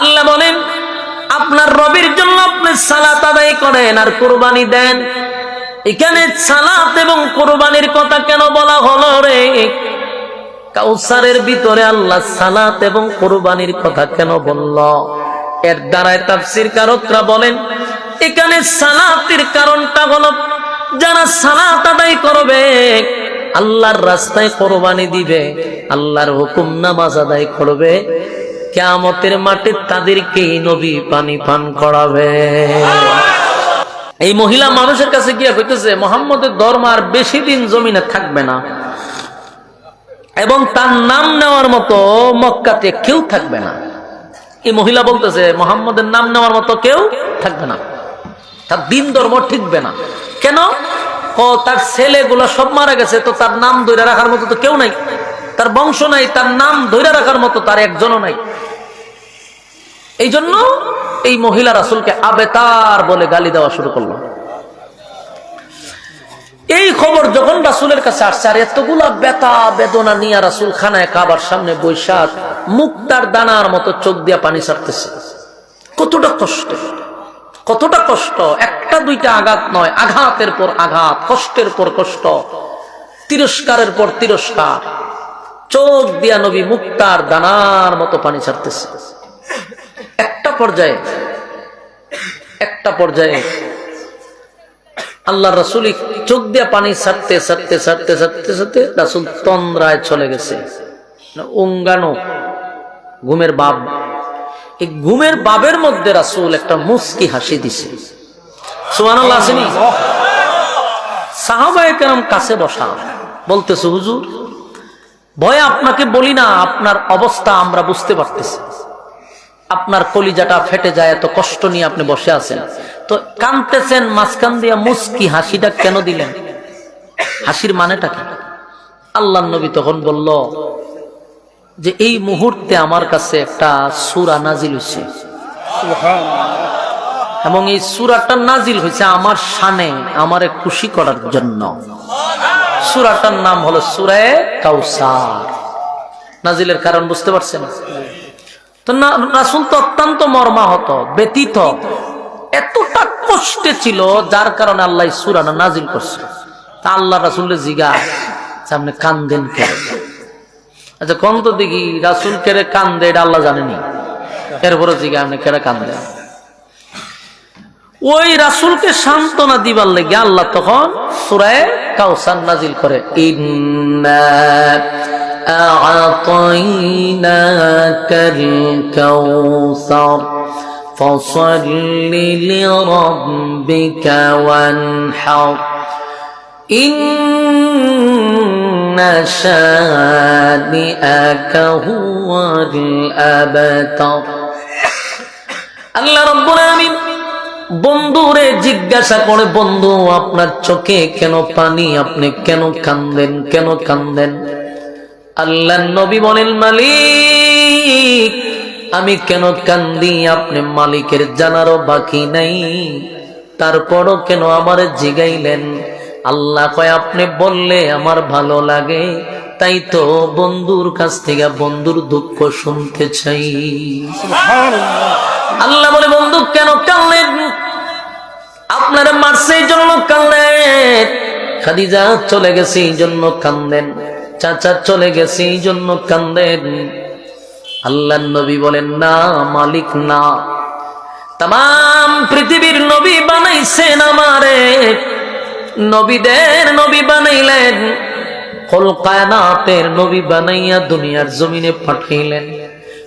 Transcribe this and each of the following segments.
আল্লাহ বলেন, আপনার রবির জন্য আপনি সালাত আদায় করেন আর কোরবানি দেন। এখানে সালাত এবং কোরবানির কথা কেন বলা হলো রে? কাউসারের ভিতরে আল্লাহ সালাত এবং কোরবানির কথা কেন বলল? এর দ্বারায় তাফসির কারকরা বলেন, এখানে সালাতের কারণটা হলো, যারা সালাত আদায় করবে, আল্লাহর রাস্তায় কোরবানি দিবে, আল্লাহর হুকুম নামাজ আদায় করবে কেয়ামতের মাঠে তাদেরকেই নবী পানি পান করাবে। এই মহিলা মানুষের কাছে গিয়া কইতেছে, মোহাম্মদের ধর্ম আর বেশি দিন জমিনে থাকবে না। এবং তার নাম নেওয়ার মতো মক্কাতে কেউ থাকবে না। এই মহিলা বলতেছে, মোহাম্মদের নাম নেওয়ার মতো কেউ থাকবে না। তার দিন ধর্ম ঠিকবে না। কেন? ও, তার ছেলেগুলো সব মারা গেছে, তো তার নাম ধরে রাখার মতো তো কেউ নাই। তার বংশ নাই, তার নাম ধরে রাখার মতো তার একজনও নাই। এই জন্য এই মহিলা রাসুলকে আবেতার বলে গালি দেওয়া শুরু করল। এই খবর যখন রাসুলের কাছে আসছে, আর এতগুলা বেতা বেদনা নিয়ে রাসুল খানায় কাবার সামনে বৈশাখ মুক্তার দানার মতো চোখ দিয়া পানি ছাড়তেছে। কতটা কষ্ট কতটা কষ্ট। একটা দুইটা আঘাত নয়, আঘাতের পর আঘাত, কষ্টের পর কষ্ট, তিরস্কারের পর তিরস্কার। চোখ দিয়া নবী মুক্তার দানার মতো পানি ছাড়তেছে। একটা পর্যায়ে একটা পর্যায়ে আল্লাহ রসুল চোখ দিয়ে পানি ছাড়তে ছাড়তে ছাড়তে ছাড়তে ছাড়তে রাসুল তন্দ্রায় চলে গেছে। উঙ্গানো ঘুমের বাপ। এই ঘুমের বাবের মধ্যে রাসুল একটা মুস্কি হাসি দিছে। কাছে বসা, বলতেছে, হুজুর, ভয় আপনাকে বলি না, আপনার অবস্থা আমরা বুঝতে পারতেছি। আপনার কলিজাটা ফেটে যায় এত কষ্ট নিয়ে আপনি বসে আছেন। তো কানতেছেন মাঝখান দিয়া মুস্কি হাসিটা কেন দিলেন? হাসির মানেটা কি? আল্লাহ নবী তখন বলল যে এই মুহূর্তে আমার কাছে একটা সুরা নাজিল হয়েছে এবং এই সুরাটা নাজিল হয়েছে আমার শানে আমারে খুশি করার জন্য। সুরাটার নাম হলো সুরায় কাউসার। নাজিলের কারণ বুঝতে পারছেন? রাসুল তো অত্যন্ত মর্মাহত, ব্যতীত। এতটা কষ্টে ছিল, যার কারণে আল্লাহ সুরানা নাজিল করছে তা আল্লাহ রাসুলের জিগা আপনি কান্দেন কেন? আচ্ছা কোন তো দেখি, রাসুল কেড়ে কান্দে, এটা আল্লাহ জানেনি। এরপরে জিগা আপনি কেড়ে কান্দে ওই রাসুলকে সান্ত্বনা দিবার লেগে আল্লাহ তখন সুরায় কাউসান নাজিল করে أعطيناك الكوثر فصل لربك وانحر إن شانئك هو الأبتر আল্লাহ রব্বুল আমিন বন্ধুরে জিজ্ঞাসা করে বন্ধু আপনার চোখে কেন পানি আপনি কেন কান্দেন কেন কান্দেন আল্লাহ নবী বলেন মালিক আমি কেন কান্দি? আপনি মালিকের জানারও বাকি নাই। তারপরও কেন আমার জিগাইলেন? আল্লাহ কয় আপনি বললে আমার ভালো লাগে। তাই তো বন্ধুর কাছ থেকে বন্ধুর দুঃখ শুনতে চাই। আল্লাহ বলে বন্ধু কেন কানলেন আপনারা মারছে এই জন্য কানলেন খাদিজা চলে গেছে এই জন্য কান্দেন চাচা চলে গেছে এই জন্য কান্দেন। আল্লাহ নবী বলেন, না, মালিক না। তাম পৃথিবীর নবী বানাইছেন আমারে। নবীদের নবী বানাইলেন কল কায়নাতের নবী বানাইয়া দুনিয়ার জমিনে পাঠাইলেন।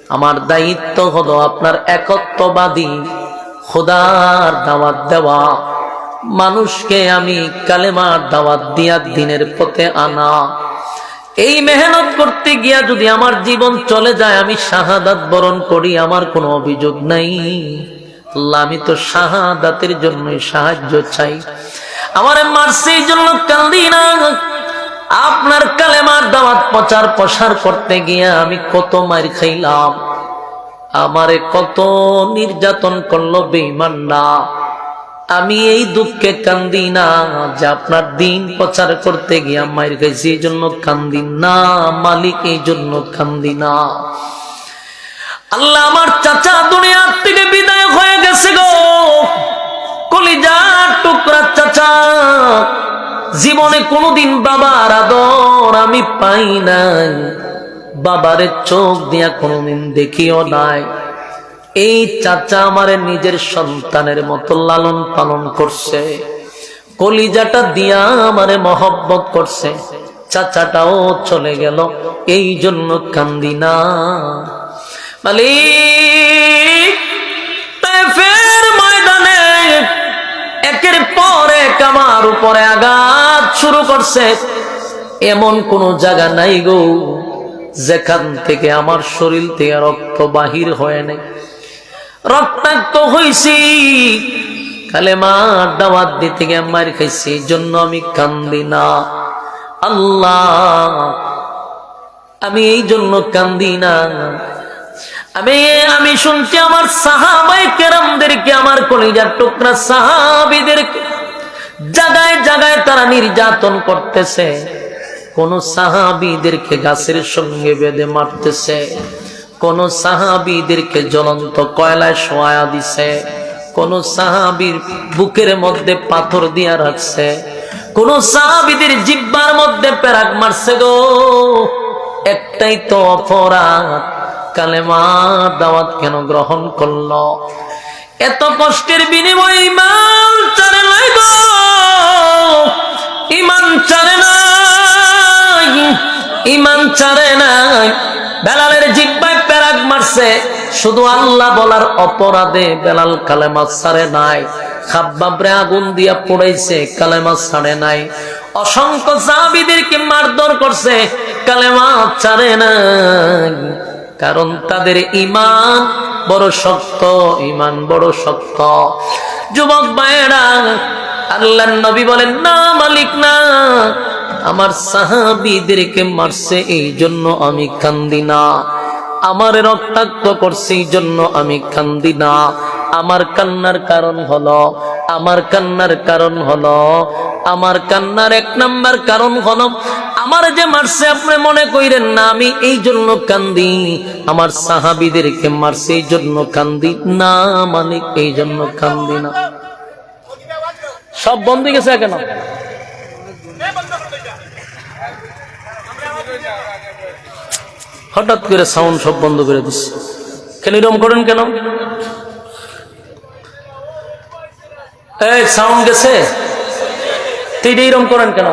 আমার দায়িত্ব হলো আপনার একত্ববাদী, খোদার দাওয়াত দেওয়া। মানুষকে আমি কালেমার দাওয়াত দিয়া দিনের পথে আনা। এই মেহনত করতে গিয়া যদি আমার জীবন চলে যায়, আমি শাহাদাত বরণ করি, আমার কোনো অভিযোগ নাই। আমি তো শাহাদাতের জন্যই সাহায্য চাই। আমার মারছে জন্য কান্দি না। আপনার কালেমার দাওয়াত প্রচার প্রসার করতে গিয়া আমি কত মার খাইলাম। আমারে কত নির্যাতন করল বেইমান্না আমি এই দুঃখে কান্দি না যে আপনার দিন প্রচার করতে গিয়ে আমার কাছে এই জন্য কান্দি না, মালিক এই জন্য কান্দি না। আল্লাহ আমার চাচা দুনিয়ার থেকে বিদায় হয়ে গেছে গো। কলিজার টুকরা চাচা, জীবনে কোনোদিন বাবার আদর আমি পাই নাই। বাবারে চোখ দিয়া কোনোদিন দেখিও নাই। এই চাচা আমারে নিজের সন্তানের মতো লালন পালন করছে। কলিজাটা দিয়া আমারে মহব্বত করছে। চাচাটাও চলে গেল, এই জন্য কান্দি না। তাইফের ময়দানে একের পর এক আমার উপরে আঘাত শুরু করছে। এমন কোন জায়গা নাই গো, যেখান থেকে আমার শরীর থেকে রক্ত বাহির হয় নাই। রক্তাক্ত হইছি। কালে মা দাওয়াত দিতে গিয়ে মার খাইছি জন্য আমি কান্দি না। আল্লাহ, আমি এই জন্য কান্দি না। আমি আমি শুনছি আমার সাহাবাই কেরামদেরকে, আমার কলিজার টুকরা সাহাবিদেরকে জাগায় জাগায় তারা নির্যাতন করতেছে। কোন সাহাবিদেরকে গাছের সঙ্গে বেঁধে মারতেছে। কোন সাহাবিদেরকে জ্বলন্ত কয়লায় শোয়া দিছে, কোন সাহাবির বুকের মধ্যে পাথর দিয়া রাখছে, কোন সাহাবিদের জিব্বার মধ্যে পেরাক মারছে গো। একটাই তো অপরাধ, কালেমা দাওয়াত কেন গ্রহণ করল? এত কষ্টের বিনিময়ে ইমান চারে নাই গো। ইমান চারে নাই ইমান চারে নাই। বেলালের জিব্বায় প্যারাক শুধু আল্লাহ বলার অপরাধে বেলাল কালেমা ছাড়ে নাই, খাব্বাবরে আগুন দিয়া পড়াইছে, কালেমা ছাড়ে নাই। অসংখ্য সাহাবিদেরকে মারধর করছে, কালেমা ছাড়ে নাই। কারণ তাদের ইমান বড় শক্ত ইমান বড় শক্ত। যুবক ভাইয়েরা আল্লাহ নবী বলেন, না মালিক, না। আমার সাহাবিদেরকে মারছে এই জন্য আমি কান্দি না। আমার রক্তাক্ত করছি জন্য আমি কান্দি না। আমার কান্নার কারণ হলো, আমার কান্নার কারণ হলো, আমার কান্নার এক নাম্বার কারণ হলো, আমার যে মারছে আপনি মনে কইরেন না, আমি এই জন্য কান্দি। আমার সাহাবিদেরকে মারছে এই জন্য কান্দি না মানে এই জন্য কান্দি না। সব বন্ধ গেছে কেন হঠাৎ করে সাউন্ড সব বন্ধ করে দিচ্ছে কেন এরকম করেন কেন? সাউন্ড গেছে? তুই এইরকম করেন কেন?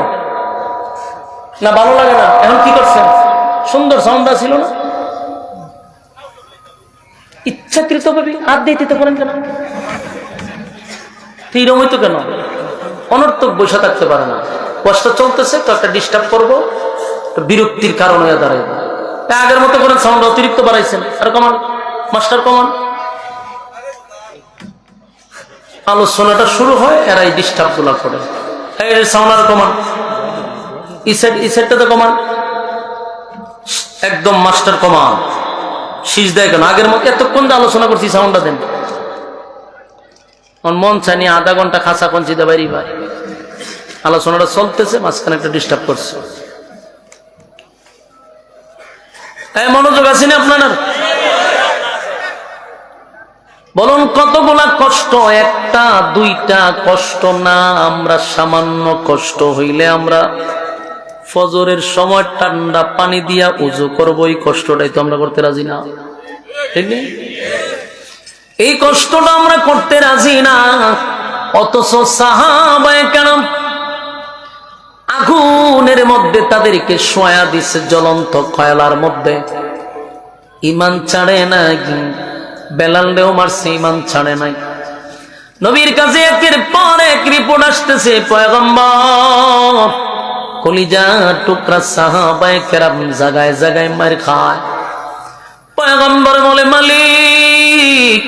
না, ভালো লাগে না। এখন কি করছেন? সুন্দর সাউন্ড ছিল না? ইচ্ছাকৃত ভাবে হাত দিয়ে দিতে পারেন কেন? তুই এরকম হইতো কেন? অনর্থক বসে থাকতে পারে না। কষ্ট চলতেছে, তো একটা ডিস্টার্ব করব বিরক্তির কারণ হয়ে দাঁড়ায়। আগের মতো করেন সাউন্ড অতিরিক্ত বাড়াইছেন? আর কমান মাস্টার কমান। আলোচনাটা শুরু হয় এরা এই ডিস্টার্বগুলা করে। সাউন্ড আর কমান। একদম মাস্টার কমান। দেয় কেন? আগের আলোচনা সাউন্ডটা মন আধা ঘণ্টা আলোচনাটা চলতেছে, মাঝখানে একটা ডিস্টার্ব করছে। মনোযোগ আছে না আপনার? বলুন, কতগুলা কষ্ট? একটা, দুইটা কষ্ট না, আমরা সামান্য কষ্ট হইলে আমরা ফজরের সময় ঠান্ডা পানি দিয়া উজু করব, এই কষ্টটাই তো আমরা করতে রাজি না। এই কষ্টটা আমরা করতে রাজি না, অথচ সাহাবায় কেন আগুনের মধ্যে তাদেরকে শোয়া দিছে জ্বলন্ত কয়লার মধ্যে। ইমান ছাড়ে নাই বেলালরেও মারছে ইমান ছাড়ে নাই। নবীর কাছে একের পর এক রিপোর্ট আসতেছে, পয়গম্বর কলিজা টুকরা সাহাবায় কেরাম জাগায় জাগায় মার খায়। পয়গম্বর বলে, মালিক,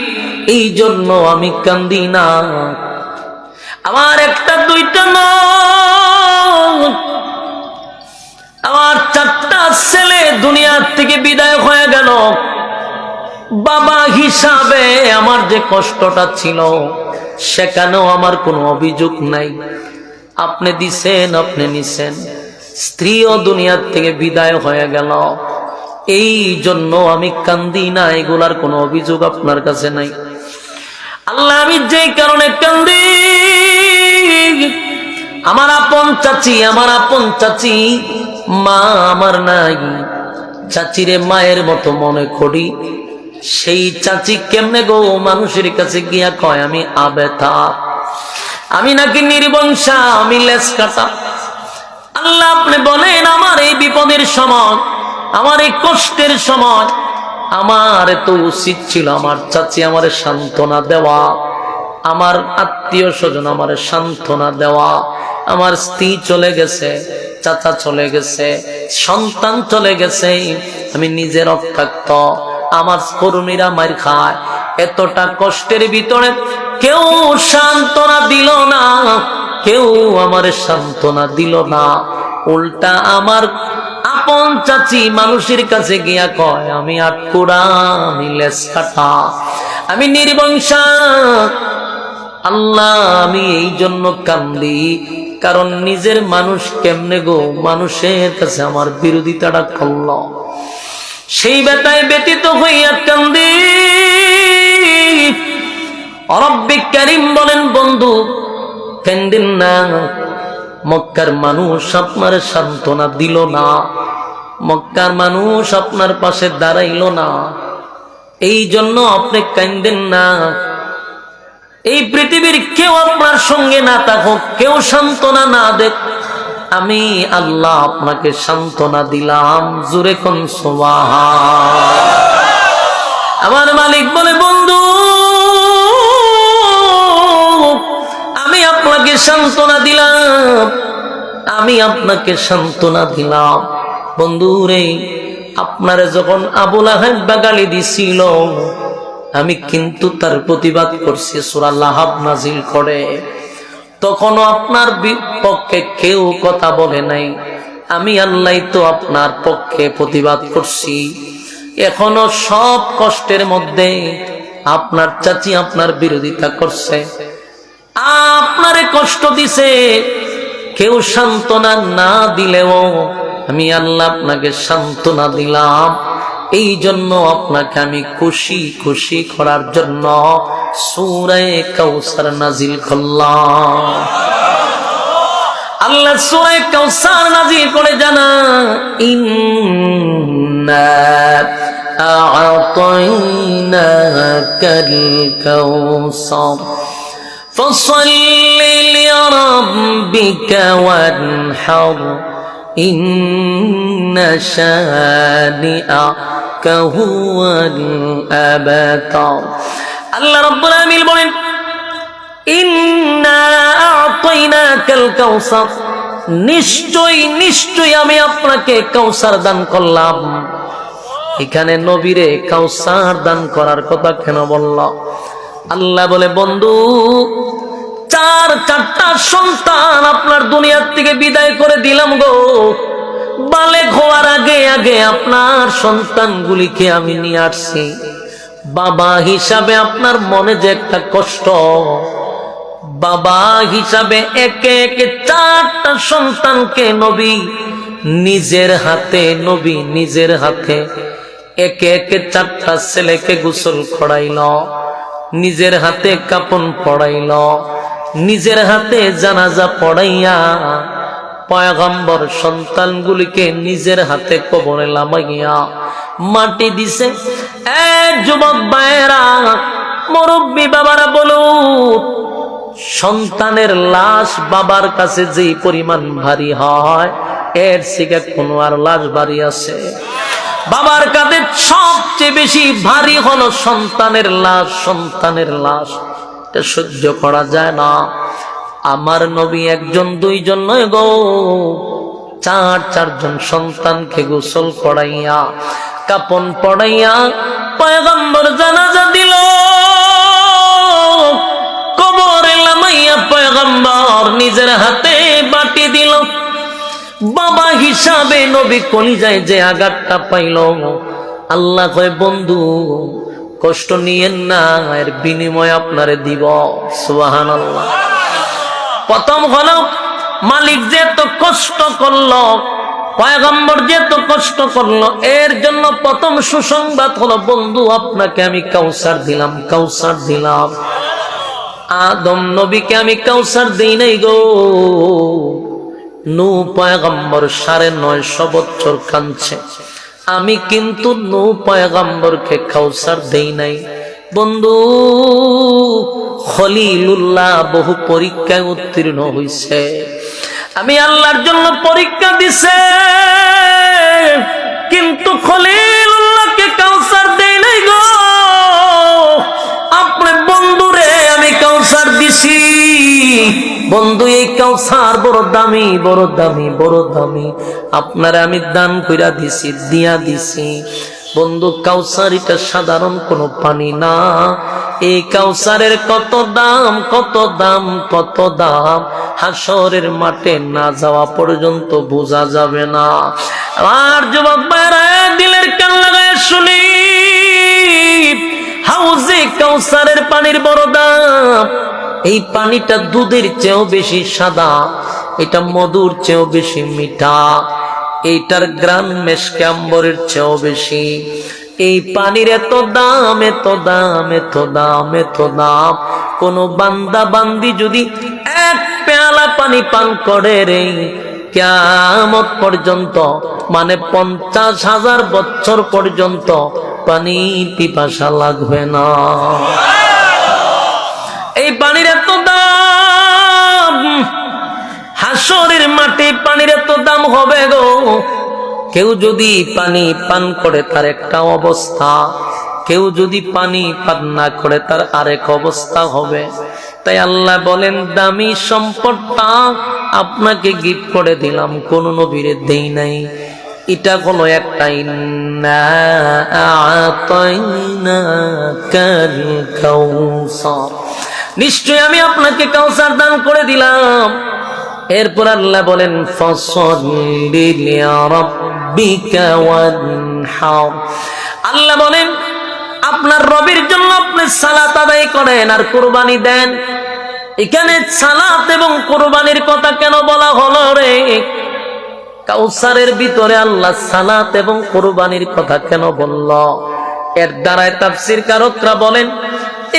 এই জন্য আমি কান্দি না। আমার একটা দুইটা নয় আমার চারটা ছেলে দুনিয়ার থেকে বিদায় হয়ে গেল। বাবা হিসাবে আমার যে কষ্টটা ছিল, সেখানেও আমার কোনো অভিযোগ নাই। আপনি দিছেন, আপনি নিছেন। স্ত্রীও দুনিয়ার থেকে বিদায় হয়ে গেল। এই জন্য আমি কান্দি না, এগুলার কোনো অভিযোগ আপনার কাছে নাই। আল্লাহ আমি যে কারণে কান্দি আমার আপন চাচি, আমার আপন চাচি, মা আমার নাই। চাচিরে মায়ের মতো মনে করি। সেই চাচি কেমনে গো মানুষের কাছে গিয়া কয়, আমি আবেতা। আমি নাকি নির্বংশা, আমি লেস কাটা। আল্লাহ আপনি বলেন, আমার এই বিপদের সময়, আমার এই কষ্টের সময়, আমার তো উচিত ছিল আমার চাচি আমার সান্ত্বনা দেওয়া, আমার আত্মীয় স্বজন আমার সান্ত্বনা দেওয়া। আমার স্ত্রী চলে গেছে, চাচা চলে গেছে, সন্তান চলে গেছে, আমি নিজের রক্তাক্ত। আমার কর্মীরা মার খায়। এতটা কষ্টের ভিতরে কেউ সান্ত্বনা দিল না, কেউ আমার সান্ত্বনা দিল না। উল্টা আমার আপন চাচি মানুষের কাছে গিয়া কয়, আমি আটকুড়া আমি লেস কাটা, আমি নির্বংশা। আল্লাহ, আমি এই জন্য কান্দি কারণ নিজের মানুষ কেমনে গো? মানুষের কাছে আমার বিরোধিতাটা করল। সেই বেতায় ব্যতীত হইয়া কান্দি। অরব্বিক বলেন, বন্ধু কেন্দিন না। মক্কার মানুষ আপনার সান্ত্বনা দিল না। মক্কার মানুষ আপনার পাশে দাঁড়াইল না। এই জন্য আপনি কান্দেন না। এই পৃথিবীর কেউ আপনার সঙ্গে না থাকুক, কেউ সান্ত্বনা না দেখ আমি আল্লাহ আপনাকে সান্ত্বনা দিলাম, জুরে কোন আমার মালিক বলে, বন্ধু, আমি আপনাকে সান্ত্বনা দিলাম, আমি আপনাকে সান্ত্বনা দিলাম। বন্ধু রে আপনারে যখন আবুল আহেব গালি দিছিল আমি কিন্তু তার প্রতিবাদ করছি, সুরা লাহাব নাজিল করে। তখনও আপনার পক্ষে কেউ কথা বলে নাই। আমি আল্লাহ তো আপনার পক্ষে প্রতিবাদ করছি। এখনও সব কষ্টের মধ্যে আপনার চাচি আপনার বিরোধিতা করছে। আপনারে কষ্ট দিছে, কেউ সান্ত্বনা না দিলেও আমি আল্লাহ আপনাকে সান্ত্বনা দিলাম। এই জন্য আপনাকে আমি খুশি খুশি করার জন্য সুরায় কাউসার নাজিল করলাম আল্লাহ সুরায় কাউসার নাজিল করে জানা ইন্না আ'তাইনাকাল কাউসার فصل لربك وانحر إن شانئك আল্লাহ রাব্বুল বলেন নিশ্চয় নিশ্চয় আমি আপনাকে দান করলাম। এখানে নবীরে কাউসার দান করার কথা কেন বলল? আল্লাহ বলে, বন্ধু, চার, চারটা সন্তান আপনার দুনিয়ার থেকে বিদায় করে দিলাম গো। বালে হওয়ার আগে আগে আপনার সন্তানগুলিকে আমি নিয়ে আসছি। বাবা হিসাবে আপনার মনে যে একটা কষ্ট, বাবা হিসাবে একে একে চারটা সন্তানকে নবী নিজের হাতে, নবী নিজের হাতে একে একে চারটা ছেলেকে গোসল করাইল, নিজের হাতে কাপন পড়াইল নিজের হাতে জানাজা পড়াইয়া পয়গম্বর সন্তানগুলিকে নিজের হাতে কবরে লামাইয়া মাটি দিছে। এ যুবক ভাইয়েরা, মুরব্বী বাবারা বলুন সন্তানের লাশ বাবার কাছে যে পরিমাণ ভারী হয়, এর থেকে কোনো আর লাশ ভারী আছে। বাবার কাছে সবচেয়ে বেশি ভারী হলো সন্তানের লাশ সন্তানের লাশ। এটা সহ্য করা যায় না। আমার নবী একজন, দুইজন নয় গো। চার, চারজন সন্তানকে গোসল করাইয়া, কাপন পড়াইয়া পয়গম্বর জানাজা দিল। কবরে লামাইয়া পয়গম্বর নিজের হাতে বাটি দিল। বাবা হিসাবে নবী কলিজায় যে আঘাতটা পাইল। আল্লাহ কয়, বন্ধু, কষ্ট নিয়েন না, এর বিনিময় আপনারে দিব। সুবাহান আল্লাহ প্রথম হলো, মালিক যে তো কষ্ট করল, পয়গম্বর যে তো কষ্ট করল, এর জন্য প্রথম সুসংবাদ হলো, বন্ধু, আপনাকে আমি কাউসার দিলাম কাউসার দিলাম। আদম নবীকে আমি কাউসার দিই নাই গো। নু পয়গম্বর সাড়ে নয়শো বছর কাঁদছে। আমি কিন্তু নু পয়গম্বরকে কাউসার দেই নাই। বন্ধু, খলিলুল্লাহ বহু পরীক্ষায় উত্তীর্ণ হইছে। আমি আল্লাহর জন্য পরীক্ষা দিছে, কিন্তু খলিলুল্লাহকে কাউসার দেই নাই গো। আপনি বন্ধুরে, আমি কাউসার দিছি। বন্ধু, এই কাউসার বড় দামি বড় দামি বড় দামি। আপনারে আমি দান কইরা দিছি, দিয়া দিছি। বন্ধু কাউসার এটা সাধারণ কোনো পানি না। এই কাউসারের কত দাম কত দাম কত দাম? হাসরের মাঠে না যাওয়া পর্যন্ত বোঝা যাবে না। আর যুবক দিলের কান লাগায় শুনি। হাউজে কাউসারের পানির বড় দাম। এই পানিটা দুধের চেয়েও বেশি সাদা, এটা মধুর চেয়েও বেশি মিঠা। এইটার গ্রাম মেসকাম্বরের চেয়েও বেশি। এই পানির এত দাম এত দাম এত দাম এত দাম। কোন বান্দা বান্দি যদি এক পেয়ালা পানি পান করে রে কেমত পর্যন্ত মানে পঞ্চাশ হাজার বছর পর্যন্ত পানি পিপাসা লাগবে না। এই পানির এত দাম, হাসরের মাটি পানির এত দাম হবে গো। কেউ যদি পানি পান করে তার একটা অবস্থা। কেউ যদি পানি পান না করে তার আরেক অবস্থা হবে। তাই আল্লাহ বলেন, দামি সম্পদটা আপনাকে গিফট করে দিলাম, কোন নবীরে দেই নাই। এটা হলো একটা, ইন্না আতাইনাকাল কাউসার নিশ্চয় আমি আপনাকে কাউসার দান করে দিলাম। এরপর আল্লাহ বলেন আল্লাহ বলেন, আপনার রবির জন্য আপনি সালাত আদায় করেন আর কুরবানি দেন। এখানে সালাত এবং কুরবানির কথা কেন বলা হলো রে? কাউসারের ভিতরে আল্লাহ সালাত এবং কোরবানির কথা কেন বলল? এর দ্বারায় তাফসির কারকরা বলেন,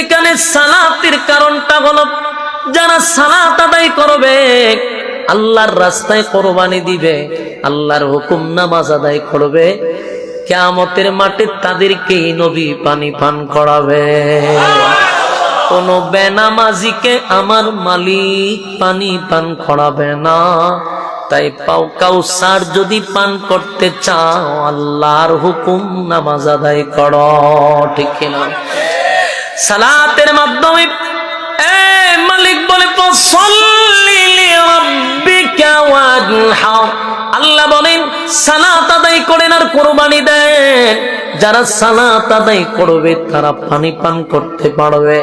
এখানে সালাতের কারণটা হলো, যারা সালাত আদায় করবে আল্লাহর রাস্তায় কোরবানি দিবে, আল্লাহর হুকুম নামাজ আদায় করবে, কেয়ামতের মাঠে তাদেরকে নবী পানি পান করাবে। কোন বেনামাজিকে আমার মালিক পানি পান করাবে না। তাই পাও কাউসার যদি পান করতে চাও, আল্লাহর হুকুম নামাজ আদায় কর, ঠিক কিনা? সালাতের মাধ্যমে, এ মালিক বলে ওয়ানহার আল্লাহ বলেন, সালাত আদায় করেন আর কোরবানি দেন। যারা সালাত আদায় করবে, তারা পানি পান করতে পারবে।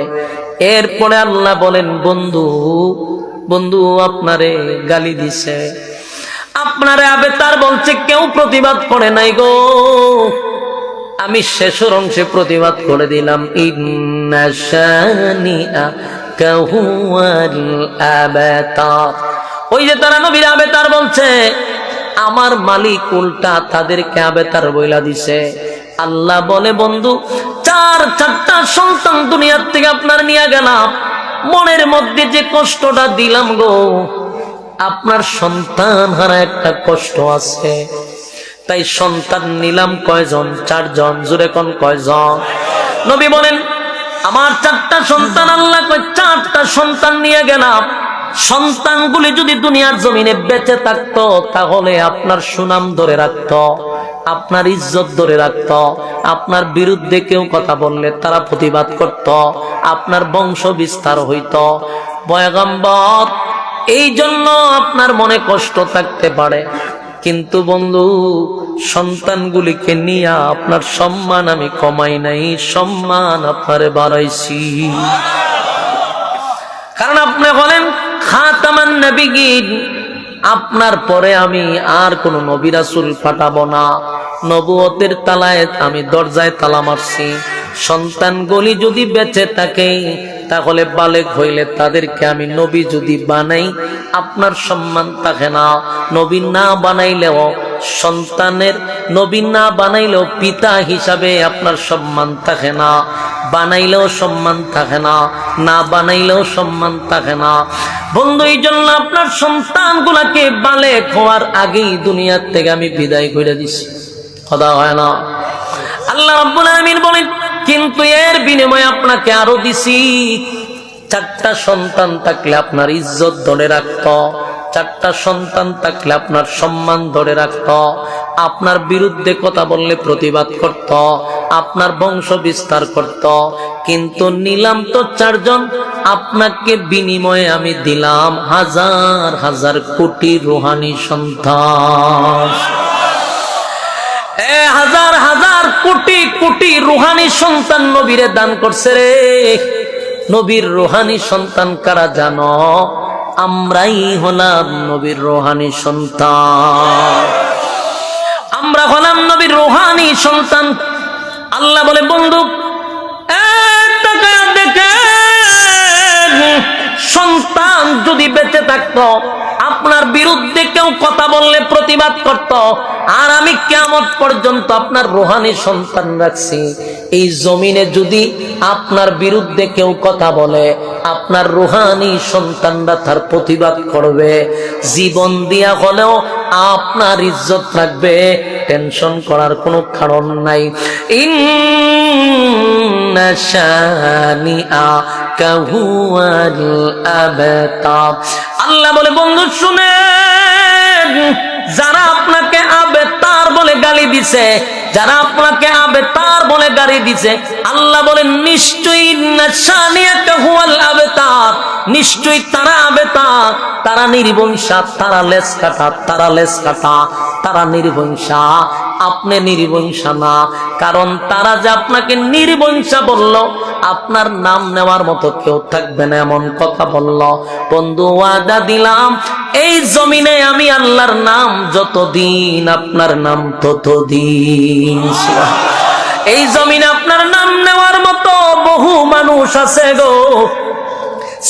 এরপরে আল্লাহ বলেন, বন্ধু বন্ধু আপনারে গালি দিছে। আপনারে বলছে কেউ প্রতিবাদ করে নাই গো। আমি শেষের অংশে প্রতিবাদ করে দিলাম ইন্নাশানিয়া কাহুয়াল আবাতার ওই যে তারা নবীর আবেতার বলছে, আমার মালিক উল্টা তাদেরকে আবেতার বইলা দিছে। আল্লাহ বলে, বন্ধু, চার, চারটা সন্তান দুনিয়ার থেকে আপনার নিয়ে গেলাম। মনের মধ্যে যে কষ্টটা দিলাম গো, আপনার সন্তান হারা একটা কষ্ট আছে। তাই সন্তান নিলাম কয়জন? চারজন। জুড়ে কোন কয়জন? নবী বলেন, আমার চারটা সন্তান, আল্লাহ চারটা সন্তান নিয়ে গেলাম। সন্তানগুলি যদি দুনিয়ার জমিনে বেঁচে থাকতো, তাহলে আপনার সুনাম ধরে রাখতো, আপনার ইজ্জত ধরে রাখতো, আপনার বিরুদ্ধে কেউ কথা বললে তারা প্রতিবাদ করত, আপনার বংশ বিস্তার হইত। বয়গম্বর এই জন্য আপনার মনে কষ্ট থাকতে পারে। কিন্তু বন্ধু, সন্তানগুলিকে নিয়ে আপনার সম্মান আমি কমাই নাই, সম্মান আপনারে বাড়াইছি। কারণ আপনি বলেন খাতামান নবীগিন আপনার পরে আমি আর কোন নবী রাসুল পাঠাবো না। নবুয়তের তালায় আমি দরজায় তালা মারছি। সন্তান গলি যদি বেঁচে থাকে, তাহলে বালেক হইলে তাদেরকে আমি নবী যদি বানাই, আপনার সম্মান থাকে না। নবী না বানাইলেও সন্তানের নবীন না বানাইলেও পিতা হিসাবে আপনার সম্মান থাকে না। বানাইলেও সম্মান থাকে না না বানাইলেও সম্মান থাকে না। বন্ধু এই জন্য আপনার সন্তানগুলাকে বালে খোয়ার আগেই দুনিয়ার থেকে আমি বিদায় করে দিছি। কথা হয় না। আল্লাহ রাব্বুল আলামিন বলেন, কিন্তু এর বিনিময়ে আপনাকে আরও দিছি। চারটা সন্তান থাকলে আপনার ইজ্জত ধরে রাখত, চারটা সন্তান থাকলে আপনার সম্মান ধরে রাখত, আপনার বিরুদ্ধে কথা বললে প্রতিবাদ করত, আপনার বংশ বিস্তার করত। কিন্তু নিলাম তো চারজন, আপনাকে বিনিময়ে আমি দিলাম হাজার হাজার কোটি রুহানি সন্তান। হাজার হাজার কোটি কোটি রুহানি সন্তান নবীরে দান করছে রে। নবীর রোহানি সন্তান কারা জানো? আমরাই হলাম নবীর রোহানি সন্তান। আমরা হলাম নবীর রোহানি সন্তান। আল্লাহ বলে বন্ধু সন্তান যদি বেঁচে থাকতো, আপনার বিরুদ্ধে কেউ কথা বললে প্রতিবাদ করত। আর আমি কেমন পর্যন্ত আপনার রোহানি সন্তান রাখছি। এই জমিনে যদি আপনার বিরুদ্ধে কেউ কথা বলে, আপনার রোহানি সন্তানরা তার প্রতিবাদ করবে। জীবন দিয়া হলেও আপনার ইজ্জত রাখবে। টেনশন করার কোনো কারণ নাই। আবতার আল্লাহ বলে, বন্ধু শুনে যারা আপনাকে আবে তার বলে গালি দিছে যারা আপনাকে আবে তার বলে গালি দিছে, আল্লাহ বলে নিশ্চয়ই হুয়াল আবতার, নিশ্চয়ই তারা আবে তার তারা নির্বংশা তারা লেস কাটা তারা লেস কাটা তারা নির্বংশা আপনি নির্বংশা না, কারণ তারা যে আপনাকে নির্বংশা বলল, আপনার নাম নেওয়ার মতো কেউ থাকবে না, এমন কথা বলল। বন্ধু, ওয়াদা দিলাম, এই জমিনে আমি আল্লাহর নাম যতদিন, আপনার নাম ততদিন। এই জমিনে আপনার নাম নেওয়ার মতো বহু মানুষ আছে গো।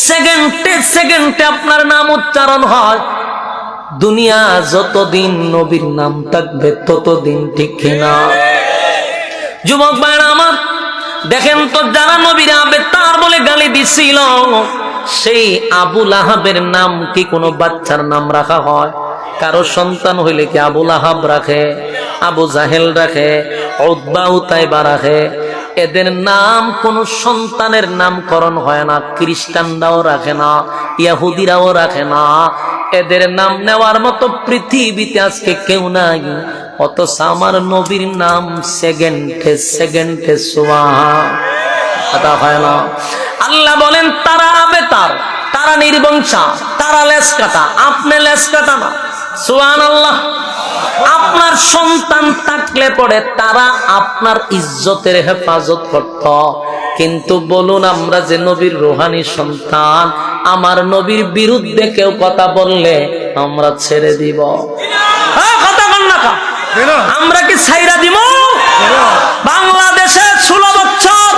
সেকেন্ডে সেকেন্ডে আপনার নাম উচ্চারণ হয়। দুনিয়া যতদিন নবীর নাম থাকবে ততদিন ঠিক কিনা। যুবক ভাইরা আমার, দেখেন তো যারা নবীর আবে তার বলে গালি দিছিল, সেই আবুল আহাবের নাম কি কোনো বাচ্চার নাম রাখা হয়? কারও সন্তান হইলে কি আবুল আহাব রাখে, আবু জাহেল রাখে উদ্বা উতাইবা রাখে? এদের নাম, কোন সন্তানের নামকরণ হয় না, খ্রিস্টানরাও রাখে না, ইয়াহুদিরাও রাখে না। এদের নাম নেওয়ার মতো পৃথিবীতে আজকে কেউ নাই, অথচ আমার নবীর নাম সেকেন্ডে সেকেন্ডে কথা হয় না। আল্লাহ বলেন, তারা আবে তার তারা নির্বংশা, তারা লেস কাটা আপনি লেস কাটা না। আল্লাহ আপনার সন্তান থাকলে পরে তারা আপনার ইজ্জতের হেফাজত করত। কিন্তু বলুন আমরা যে নবীর রোহানি সন্তান আমার নবীর বিরুদ্ধে কেউ কথা বললে আমরা ছেড়ে দিব। কথা? আমরা কি ছাইরা দিব? বাংলাদেশে ষোলো বছর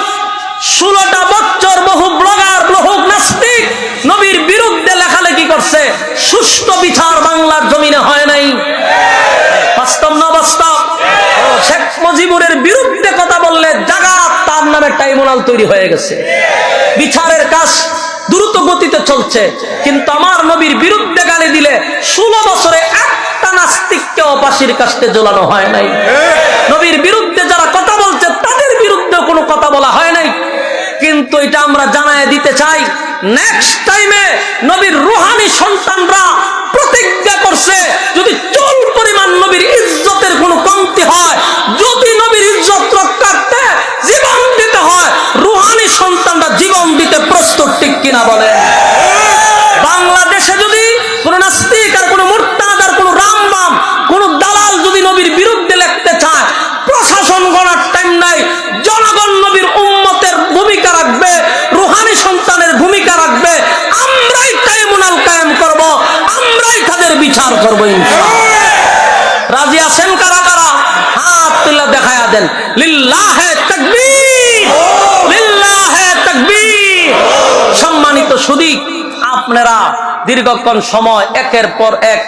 ষোলোটা বছর বহু ব্লগার বহু নাস্তিক করছে সুষ্ঠু বিচার বাংলার জমিনে হয় নাই। বাস্তব না বাস্তব? শেখ মুজিবুরের বিরুদ্ধে কথা বললে জাগাত তার নামে ট্রাইব্যুনাল তৈরি হয়ে গেছে। বিচারের কাজ দ্রুত গতিতে চলছে কিন্তু আমার নবীর বিরুদ্ধে গালি দিলে ষোলো বছরে একটা নাস্তিককে অপাশির কাস্তে জ্বলানো হয় নাই। নবীর বিরুদ্ধে যারা কথা বলছে তাদের বিরুদ্ধে কোনো কথা বলা হয় কিন্তু এটা আমরা জানায় দিতে চাই নেক্সট টাইমে নবীর রুহানি সন্তানরা প্রতিজ্ঞা করছে, যদি চুল পরিমাণ নবীর ইজ্জতের কোনো কমতি হয়, যদি নবীর ইজ্জত রক্ষার্থে জীবন দিতে হয়, রুহানি সন্তানরা জীবন দিতে প্রস্তুত ঠিক কিনা বলে? দেন। লিল্লাহে তাকবীর। লিল্লাহে তাকবীর। সম্মানিত সুদী আপনারা দীর্ঘক্ষণ সময় একের পর এক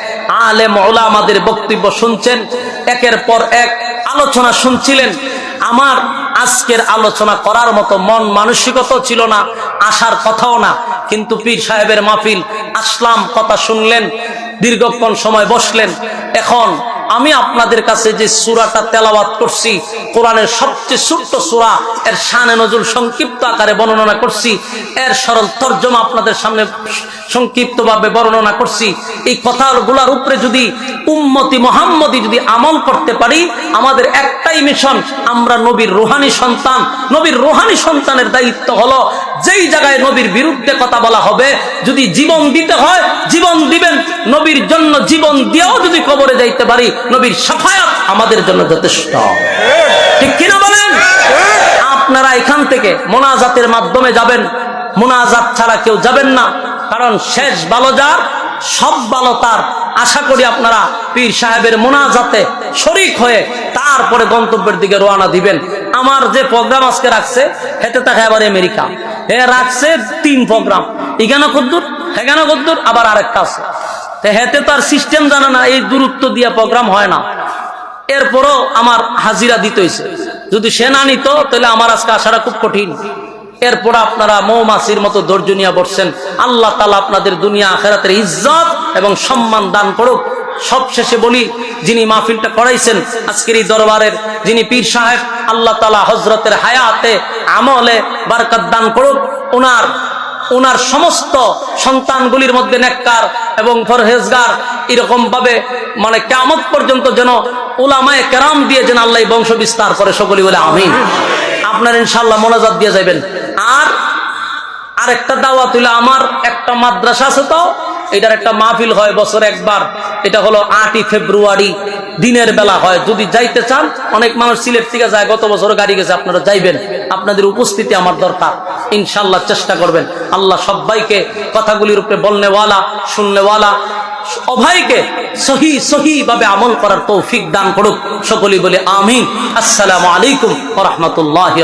আলেম ওলামাদের বক্তব্য শুনছেন একের পর এক আলোচনা শুনছিলেন। আমার আজকের আলোচনা করার মতো মন মানসিকতাও ছিল না আসার কথাও না। কিন্তু পীর সাহেবের মাহফিল আসলাম কথা শুনলেন দীর্ঘক্ষণ সময় বসলেন। এখন আমি আপনাদের কাছে যে সুরাটা তেলাওয়াত করছি, কোরআনের সবচেয়ে ছোট্ট সুরা, এর শানে নজরুল সংক্ষিপ্ত আকারে বর্ণনা করছি, এর সরল তর্জমা আপনাদের সামনে সংক্ষিপ্তভাবে বর্ণনা করছি। এই কথাগুলোর উপরে যদি উম্মতি মোহাম্মদি যদি আমল করতে পারি, আমাদের একটাই মিশন আমরা নবীর রোহানি সন্তান। নবীর রোহানি সন্তানের দায়িত্ব হলো যেই জায়গায় নবীর বিরুদ্ধে কথা বলা হবে, যদি জীবন দিতে হয়, জীবন দিবেন। নবীর জন্য জীবন দিয়েও যদি কবরে যাইতে পারি, নবীর সাফায়াত আমাদের জন্য যথেষ্ট। ঠিক কিনা বলেন? আপনারা এখান থেকে মোনাজাতের মাধ্যমে যাবেন। মোনাজাত ছাড়া কেউ যাবেন না, কারণ শেষ ভালো যার সব ভালো তার। আশা করি আপনারা পীর সাহেবের মোনাজাতে শরিক হয়ে তারপরে গন্তব্যের দিকে রওনা দিবেন। আমার যে প্রোগ্রাম আজকে রাখছে হেতে থাকে আবার আমেরিকা। হে রাখছে তিন প্রোগ্রাম। এখানে কদ্দুর? সেখানে কদ্দুর? আবার আরেকটা আছে। হেতে তার সিস্টেম জানে না, এই দূরত্ব দিয়া প্রোগ্রাম হয় না। এরপরও আমার হাজিরা দিতে হয়েছে যদি সে না নিত, তাহলে আমার আজকে আসাটা খুব কঠিন। এরপর আপনারা মৌমাছির মতো ধৈর্য নিয়ে বসছেন। আল্লাহ তালা আপনাদের দুনিয়া আখেরাতের ইজ্জত এবং সম্মান দান করুক। সবশেষে বলি, যিনি মাহফিলটা করাইছেন, আজকের এই দরবারের যিনি পীর সাহেব, আল্লাহ তালা হজরতের হায়াতে আমলে বারকাত দান করুক। ওনার ওনার সমস্ত সন্তানগুলির মধ্যে নেককার এবং ফরহেজগার এরকম ভাবে মানে কেমত পর্যন্ত যেন ওলামায় কেরাম দিয়ে যেন আল্লাহ বংশ বিস্তার করে সকলি বলে আমিন। আপনার ইনশাল্লাহ মোনাজাত দিয়ে যাবেন আর আরেকটা দাওয়াত হইল আমার, একটা মাদ্রাসা আছে তো, এটার একটা মাহফিল হয় বছর একবার। এটা হলো আটই ফেব্রুয়ারি, দিনের বেলা হয়। যদি যাইতে চান, অনেক মানুষ সিলেট থেকে যায়, গত বছর গাড়ি গেছে, আপনারা যাইবেন। আপনাদের উপস্থিতি আমার দরকার। ইনশাল্লাহ চেষ্টা করবেন। আল্লাহ সবাইকে কথাগুলির উপরে বলনেওয়ালা, শুননেওয়ালা অভাইকে সহি সহি ভাবে আমল করার তৌফিক দান করুক। সকলেই বলে আমিন। আসসালামু আলাইকুম রহমতুল্লাহ